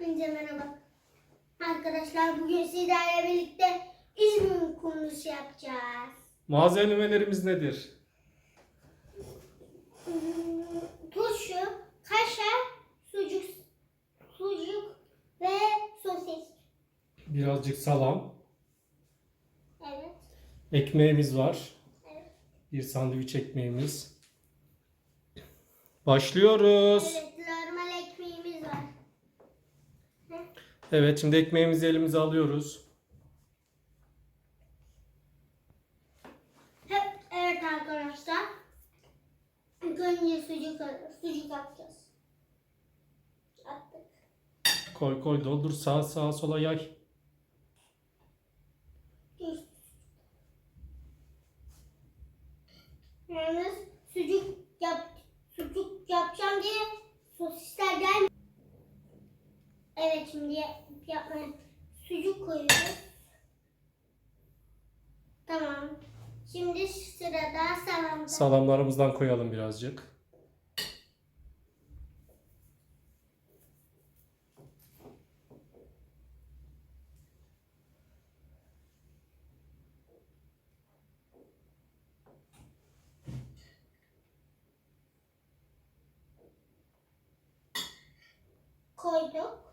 Hepinize merhaba. Arkadaşlar bugün sizlerle birlikte İzmir kumrusu yapacağız. Malzemelerimiz nedir? Hmm, Turşu, kaşar, sucuk, sucuk ve sosis. Birazcık salam. Evet. Ekmeğimiz var. Evet. Bir sandviç ekmeğimiz. Başlıyoruz. Evet, normal ekmeğimiz var. Evet, şimdi ekmeğimizi elimize alıyoruz. Hep, evet arkadaşlar. Önce sucuk, sucuk atacağız. Attık. Koy koy doldur sağa sağa sola yay. Yalnız şimdi yap- yapmaya sucuk koyuyoruz. Tamam. Şimdi sırada salamda. Salamlarımızdan koyalım birazcık. koyduk.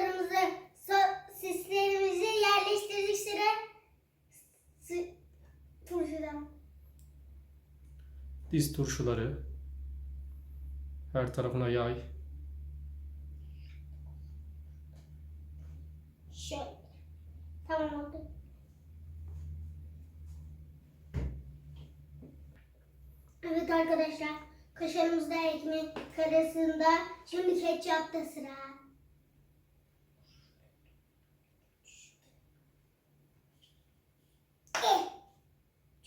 Sucuklarımızı sosislerimizi yerleştirdik sıra sı- turşudan. Diz turşuları. Her tarafına yay. Şöyle. Tamam oldu. Evet arkadaşlar. Kaşarımızda ekmek arasında. Şimdi ketçapta sıra.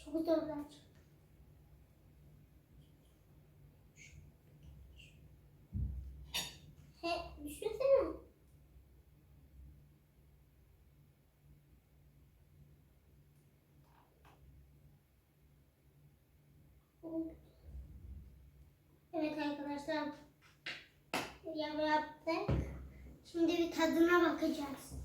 Çok zorlar. He, düşünsene. Evet arkadaşlar. Ya yaptık. Şimdi bir tadına bakacağız.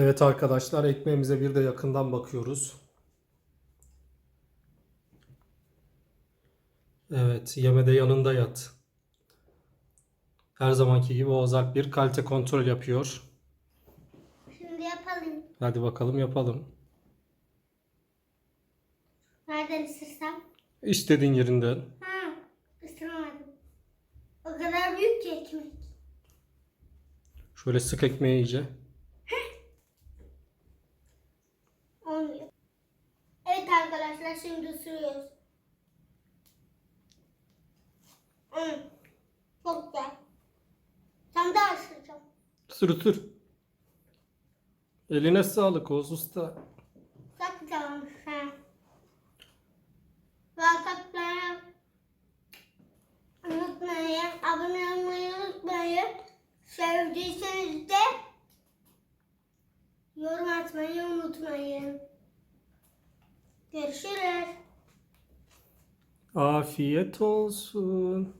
Evet arkadaşlar ekmeğimize bir de yakından bakıyoruz. Evet yemede yanında yat. Her zamanki gibi Alp bir kalite kontrol yapıyor. Şimdi yapalım. Hadi bakalım yapalım. Nereden ısırsam? İstediğin yerinden. Ha, ısıramadım. O kadar büyük ki ekmek. Şöyle sık ekmeği iyice. Olmuyor. Evet arkadaşlar şimdi ısırıyoruz. Hmm, çok güzel. Sen daha ısıracağım. Sür sür. Eline sağlık Oğuz Usta. Çok güzel olmuş. Ha. Vakıflara unutmayın. Abone olmayı unutmayın. Sevdiyseniz de yorum atmayı unutmayın. Görüşürüz. Afiyet olsun.